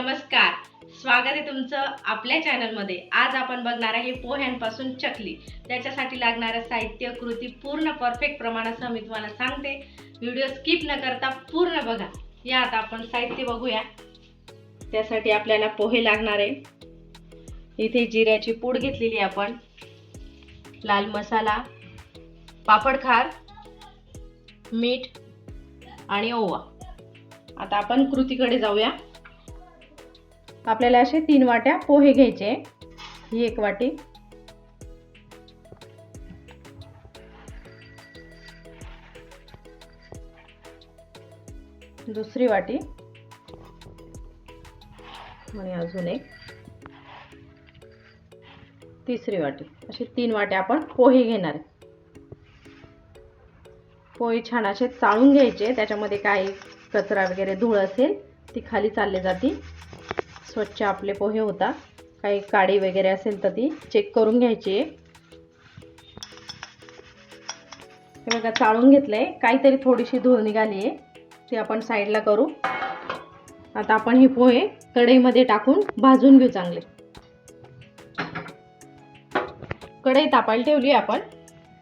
नमस्कार. स्वागत आहे तुमचं आपल्या चॅनलमध्ये. आज आपण बघणार आहे पोह्यांपासून चकली. त्याच्यासाठी लागणारं साहित्य कृती पूर्ण परफेक्ट प्रमाणासह मी तुम्हाला सांगते. व्हिडिओ स्किप न करता पूर्ण बघा. या आता आपण साहित्य बघूया. त्यासाठी आपल्याला पोहे लागणार आहे. इथे जिऱ्याची पूड घेतलेली आपण. लाल मसाला पापड खार मीठ आणि ओवा. आता आपण कृतीकडे जाऊया. आपल्याला असे तीन वाट्या पोहे घ्यायचे. ही एक वाटी. दुसरी वाटी. आणि अजून एक. तिसरी वाटी. अशी तीन वाट्या आपण पोहे घेणार पोहे छान असे चाळून घ्यायचे. त्याच्यामध्ये काही कचरा वगैरे धूळ असेल ती खाली चालली जाते. स्वच्छ आपले पोहे होता. काही काडी वगैरे असेल तर ती चेक करून घ्यायची. आहे हे बघा चाळून घेतलंय. काहीतरी थोडीशी धूळ निघाली आहे. ती आपण साईडला करू. आता आपण हे पोहे कढईमध्ये टाकून भाजून घेऊ चांगले. कढई तापायला ठेवली आपण.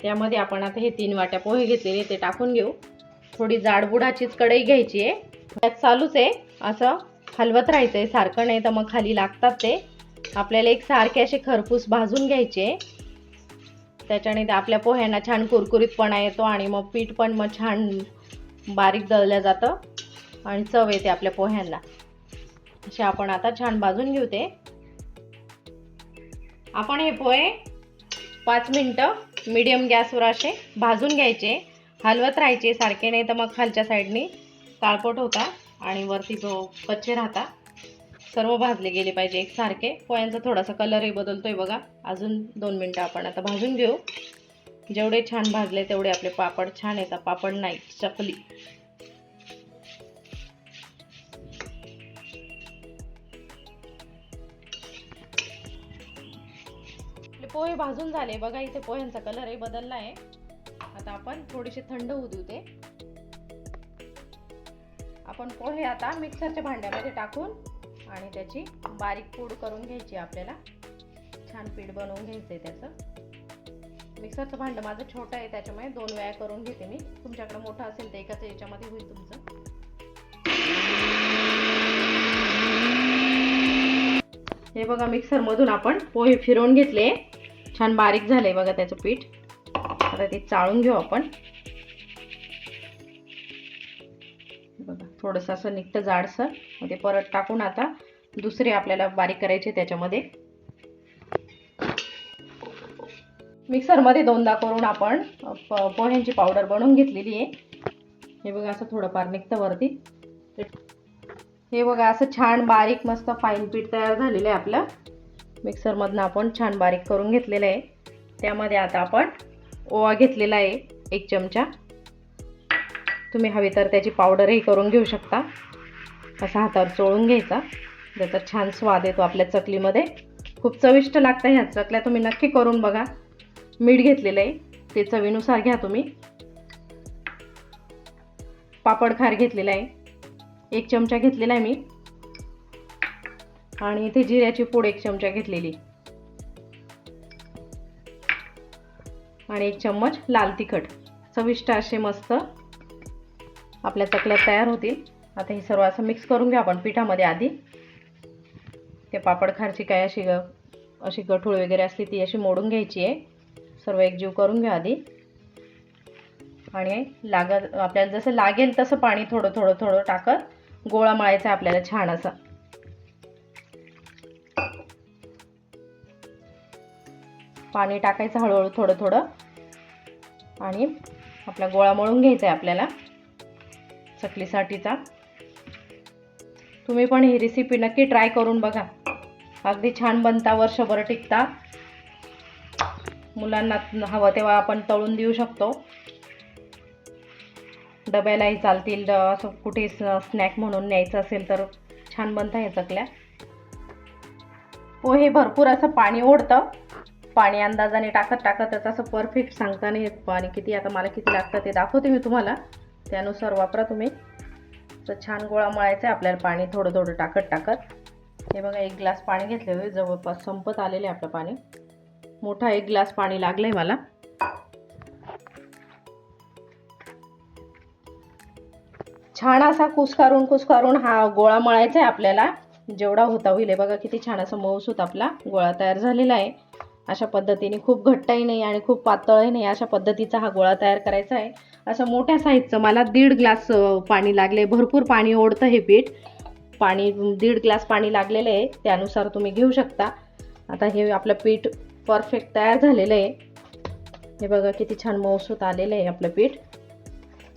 त्यामध्ये आपण आता हे तीन वाट्या पोहे घेतलेले ते टाकून घेऊ. थोडी जाडबुडाचीच कढई घ्यायची आहे. त्यात चालूच आहे. असं हलवत राहायचं आहे सारखं नाही तर मग खाली लागतात ते. आपल्याला एक सारखे असे खरपूस भाजून घ्यायचे. त्याच्याने ते आपल्या पोह्यांना छान कुरकुरीतपणा येतो आणि मग पीठ पण मग छान बारीक दळलं जातं आणि चव येते आपल्या पोह्यांना. असे आपण आता छान भाजून घेऊ ते. आपण हे पोहे पाच मिनटं मीडियम गॅसवर असे भाजून घ्यायचे. हलवत राहायचे सारखे नाही तर मग खालच्या साईडने काळपट होता. आणि वरती जो कच्चे राहता सर्व भाजले गेले पाहिजे एकसारखे. पोह्यांचा थोडासा कलरही बदलतोय बघा. अजून दोन मिनटं आपण आता भाजून घेऊ. जेवढे छान भाजले तेवढे आपले पापड छान येतात पापड नाही चकली. आपले पोहे भाजून झाले. बघा इथे पोह्यांचा कलरही बदलला आहे. आता आपण थोडेसे थंड होऊ देऊ ते. आपण पोहे आता मिक्सरच्या भांड्यामध्ये टाकून आणि त्याची बारीक पूड करून घ्यायची आपल्याला. छान पीठ बनवून घ्यायचं आहे त्याचं. मिक्सरचं भांडं माझं छोटं आहे त्याच्यामुळे दोन वेळा करून घेते मी. तुमच्याकडे मोठं असेल तर एकाच याच्यामध्ये होईल तुमचं. हे बघा मिक्सरमधून आपण पोहे फिरवून घेतले. छान बारीक झाले बघा त्याचं पीठ. आता ते चाळून घेऊ आपण. बघा थोडंसं असं निघतं जाडसर. मग ते परत टाकून आता दुसरे आपल्याला बारीक करायचे त्याच्यामध्ये. मिक्सरमध्ये दोनदा करून आपण प- पोह्यांची पावडर बनवून घेतलेली आहे. हे बघा असं थोडंफार निघतं वरती. हे बघा असं छान बारीक मस्त फाईन पीठ तयार झालेलं आहे आपलं. मिक्सरमधनं आपण छान बारीक करून घेतलेलं आहे. त्यामध्ये आता आपण ओवा घेतलेला आहे एक चमचा. तुम्ही हवी तर त्याची पावडरही करून घेऊ शकता. असा हातावर चोळून घ्यायचा. ज्याचा छान स्वाद येतो आपल्या चकलीमध्ये. खूप चविष्ट लागतं ह्या चकल्या तुम्ही नक्की करून बघा. मीठ घेतलेलं आहे. ते चवीनुसार घ्या तुम्ही. पापड खार घेतलेला आहे. एक चमचा घेतलेला आहे मी. आणि इथे जिऱ्याची पूड एक चमचा घेतलेली. आणि एक चम्मच लाल तिखट. चविष्ट असे मस्त आपल्या चकल्या तयार होतील. आता हे सर्व असं मिक्स करून घ्या आपण पिठामध्ये आधी. ते पापड खारची काय अशी ग अशी गठूळ वगैरे असली ती अशी मोडून घ्यायची आहे. सर्व एकजीव करून घ्या आधी. आणि लागत आपल्याला जसं लागेल तसं पाणी थोडं थोडं थोडं टाकत गोळा मळायचा आपल्याला छान असा. पाणी टाकायचं हळूहळू थोडं थोडं. आणि आपला गोळा मळून घ्यायचा आहे आपल्याला. चकलीसाठीचा. तुम्ही पण ही रेसिपी नक्की ट्राय करून बघा. अगदी छान बनता वर्षभर टिकता. मुलांना हवं तेव्हा आपण तळून देऊ शकतो. डब्यालाही चालतील असं कुठे स्नॅक म्हणून न्यायचं असेल तर छान बनता ह्या चकल्या. पोहे भरपूर असं पाणी ओढतं. पाणी अंदाजाने टाकत टाकतच असं परफेक्ट सांगता नाही पाणी किती आता मला किती लागतं ते दाखवते मी तुम्हाला. त्यानुसार वापरा तुम्ही. तर छान गोळा मळायचा आहे आपल्याला पाणी थोडं थोडं टाकत टाकत. हे बघा एक ग्लास पाणी घेतलेलं आहे जवळपास संपत आलेलं आहे आपलं पाणी. मोठा एक ग्लास पाणी लागलंय मला. छान असा कुसकारून कुसकारून हा गोळा मळायचा आहे आपल्याला. जेवढा होता होईल हे बघा किती छान असा मऊसूत आपला गोळा तयार झालेला आहे. अशा पद्धतीने खूप घट्टही नाही आणि खूप पातळही नाही अशा पद्धतीचा हा गोळा तयार करायचा आहे. असं मोठ्या साईजचं मला दीड ग्लास पाणी लागले. भरपूर पाणी ओढतं हे पीठ. पाणी दीड ग्लास पाणी लागलेलं आहे. त्यानुसार तुम्ही घेऊ शकता. आता हे आपलं पीठ परफेक्ट तयार झालेलं आहे. हे बघा किती छान मऊसूत आलेलं आहे आपलं पीठ.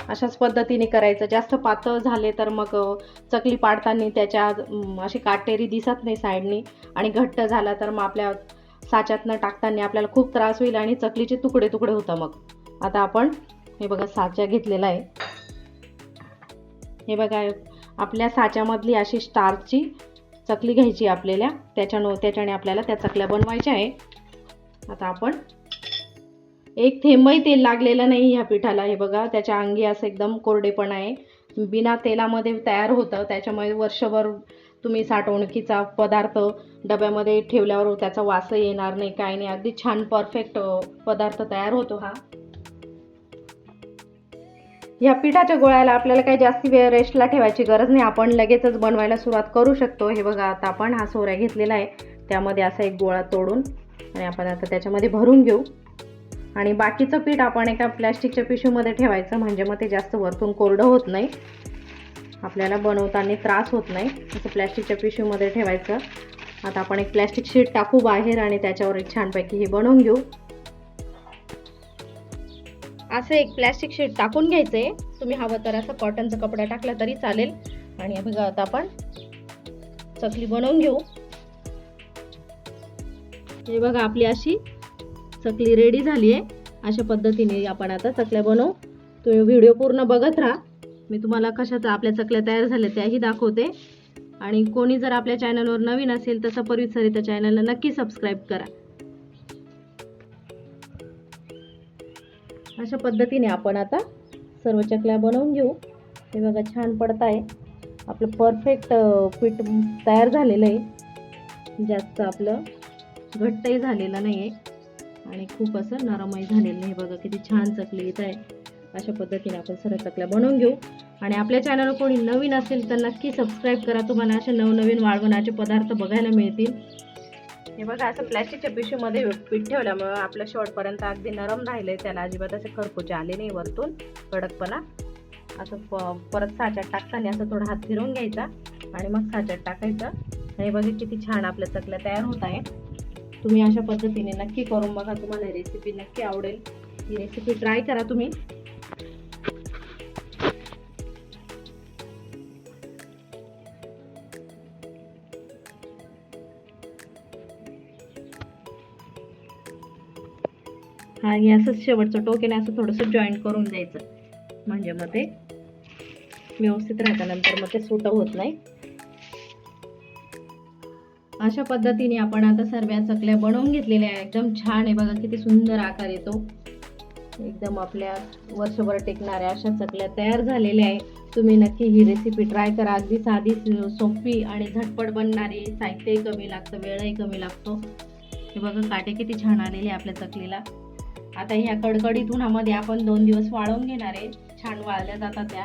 अशाच पद्धतीने करायचं. जास्त पातळ झाले तर मग चकली पाडताना त्याच्या अशी काटेरी दिसत नाही साईडनी. आणि घट्ट झाला तर मग आपल्या साच्यातनं टाकताना आपल्याला खूप त्रास होईल आणि चकलीचे तुकडे तुकडे होतं मग. आता आपण हे बघा साचा घेतलेला आहे. हे बघा आपल्या साच्यामधली अशी स्टारची चकली घ्यायची आपल्याला. त्याच्यानं त्याच्याने आपल्याला त्या चकल्या बनवायच्या आहे. आता आपण एक थेंबही तेल लागलेलं नाही ह्या पिठाला. हे बघा त्याच्या अंगी असं एकदम कोरडेपण आहे. बिना तेलामध्ये तयार होतं त्याच्यामुळे वर्षभर तुम्ही साठवणुकीचा पदार्थ डब्यामध्ये ठेवल्यावर त्याचा वास येणार नाही काय नाही. अगदी छान परफेक्ट पदार्थ तयार होतो हा. ह्या पिठाच्या गोळ्याला आपल्याला काही जास्ती वेळ रेस्टला ठेवायची गरज नाही. आपण लगेचच बनवायला सुरुवात करू शकतो. हे बघा आता आपण हा सोऱ्या घेतलेला आहे. त्यामध्ये असा एक गोळा तोडून आणि आपण आता त्याच्यामध्ये भरून घेऊ. आणि बाकीचं पीठ आपण एका प्लॅस्टिकच्या पिशवीमध्ये ठेवायचं. म्हणजे मग ते जास्त वरतून कोरडं होत नाही. आपल्याला बनवताना त्रास होत नाही. असं प्लॅस्टिकच्या पिशवीमध्ये ठेवायचं. आता आपण एक प्लॅस्टिक शीट टाकू बाहेर आणि त्याच्यावर एक छानपैकी हे बनवून घेऊ. असं एक प्लॅस्टिक शीट टाकून घ्यायचं आहे तुम्ही हवं तर असं कॉटनचा कपडा टाकला तरी चालेल. आणि बघा आता आपण चकली बनवून घेऊ. हे बघा आपली अशी चकली रेडी झाली आहे अशा पद्धतीने आपण आता चकल्या बनवू. तुम्ही व्हिडिओ पूर्ण बघत राहा. मी तुम्हाला कशाचा आपल्या चकल्या तयार झाल्या त्याही दाखवते. आणि कोणी जर आपल्या चॅनलवर नवीन असेल तर सपरवित सरिता चॅनलला नक्की सबस्क्राईब करा. अशा पद्धतीने आपण आता सर्व चकल्या बनवून घेऊ. हे बघा छान पडत आहे आपलं परफेक्ट पीठ तयार झालेलं आहे. जास्त आपलं घट्टही झालेलं नाही आहे आणि खूप असं नरमही झालेलं नाही. बघा किती छान चकली येत आहे. अशा पद्धतीने आपण सर्व चकल्या बनवून घेऊ. आणि आपल्या चॅनलवर कोणी नवीन असेल तर नक्की सबस्क्राईब करा. तुम्हाला असे नवनवीन वाळवणाचे पदार्थ बघायला मिळतील. हे बघा असं प्लॅस्टिकच्या पिशवीमध्ये पीठ ठेवल्यामुळं आपल्या शेवटपर्यंत अगदी नरम राहिले त्याला. अजिबात असे खरपुचे आले नाही वरतून. कडकपणा. असं प परत साच्यात टाकताना असं थोडा हात फिरवून घ्यायचा आणि मग साच्यात टाकायचं. आणि बघा किती छान आपल्या चकल्या तयार होत आहे. तुम्ही अशा पद्धतीने नक्की करून बघा. तुम्हाला रेसिपी नक्की आवडेल. ही रेसिपी ट्राय करा तुम्ही. आणि असंच असं शेवटचं टोकेने असं थोडंसं जॉईंट करून द्यायचं. म्हणजे मग ते व्यवस्थित राहतानंतर मग ते सुट होत नाही. अशा पद्धतीने आपण आता सर्व्या चकल्या बनवून घेतलेल्या आहे एकदम छान आहे बघा किती सुंदर आकार येतो. एकदम आपल्या वर्षभर टेकणाऱ्या अशा चकल्या तयार झालेल्या आहे तुम्ही नक्की ही रेसिपी ट्राय करा. अगदी साधी सोपी आणि झटपट बनणारी. साहित्यही कमी लागतं वेळही कमी लागतो. हे बघा काटे किती छान आलेले आपल्या चकलीला. आता ह्या कडकडीत उन्हामध्ये आपण दोन दिवस वाळवून घेणार आहे. छान वाळल्या जातात त्या.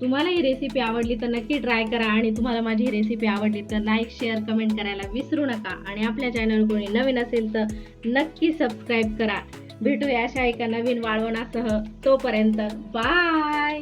तुम्हाला ही रेसिपी आवडली तर नक्की ट्राय करा आणि तुम्हाला माझी ही रेसिपी आवडली तर लाईक शेअर कमेंट करायला विसरू नका. आणि आपल्या चॅनल कोणी नवीन असेल तर नक्की सबस्क्राईब करा. भेटूया अशा एका नवीन वाळवणासह. तोपर्यंत बाय